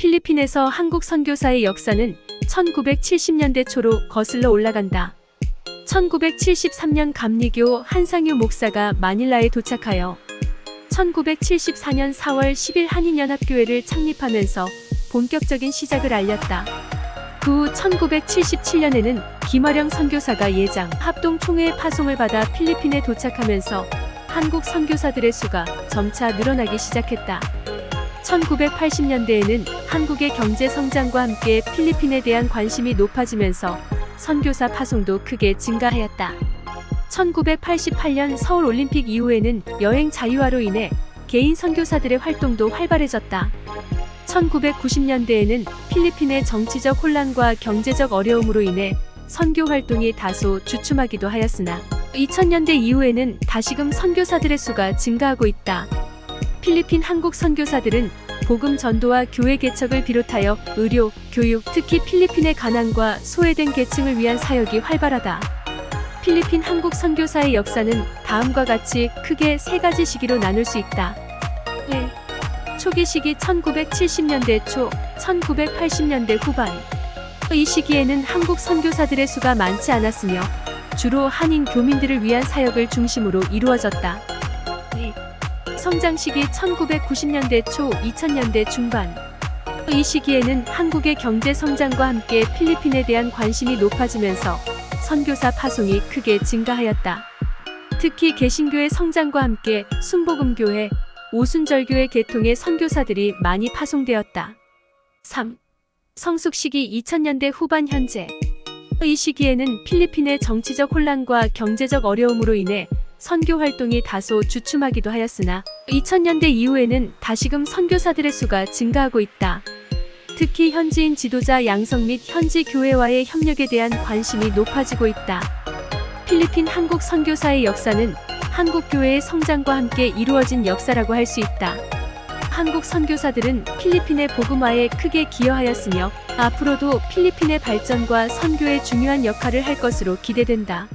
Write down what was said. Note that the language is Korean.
필리핀에서 한국 선교사의 역사는 1970년대 초로 거슬러 올라간다. 1973년 감리교 한상유 목사가 마닐라에 도착하여 1974년 4월 10일 한인연합교회를 창립하면서 본격적인 시작을 알렸다. 그 후 1977년에는 김화령 선교사가 예장 합동 총회 파송을 받아 필리핀에 도착하면서 한국 선교사들의 수가 점차 늘어나기 시작했다. 1980년대에는 한국의 경제 성장과 함께 필리핀에 대한 관심이 높아지면서 선교사 파송도 크게 증가하였다. 1988년 서울 올림픽 이후에는 여행 자유화로 인해 개인 선교사들의 활동도 활발해졌다. 1990년대에는 필리핀의 정치적 혼란과 경제적 어려움으로 인해 선교 활동이 다소 주춤하기도 하였으나 2000년대 이후에는 다시금 선교사들의 수가 증가하고 있다. 필리핀 한국 선교사들은 복음 전도와 교회 개척을 비롯하여 의료, 교육, 특히 필리핀의 가난과 소외된 계층을 위한 사역이 활발하다. 필리핀 한국 선교사의 역사는 다음과 같이 크게 세 가지 시기로 나눌 수 있다. 1. 초기 시기 1970년대 초, 1980년대 후반. 이 시기에는 한국 선교사들의 수가 많지 않았으며 주로 한인 교민들을 위한 사역을 중심으로 이루어졌다. 2. 성장 시기 1990년대 초, 2000년대 중반. 이 시기에는 한국의 경제 성장과 함께 필리핀에 대한 관심이 높아지면서 선교사 파송이 크게 증가하였다. 특히 개신교의 성장과 함께 순복음교회, 오순절교회 계통의 선교사들이 많이 파송되었다. 3. 성숙 시기 2000년대 후반 현재. 이 시기에는 필리핀의 정치적 혼란과 경제적 어려움으로 인해 선교 활동이 다소 주춤하기도 하였으나 2000년대 이후에는 다시금 선교사들의 수가 증가하고 있다. 특히 현지인 지도자 양성 및 현지 교회와의 협력에 대한 관심이 높아지고 있다. 필리핀 한국 선교사의 역사는 한국 교회의 성장과 함께 이루어진 역사라고 할 수 있다. 한국 선교사들은 필리핀의 복음화에 크게 기여하였으며 앞으로도 필리핀의 발전과 선교에 중요한 역할을 할 것으로 기대된다.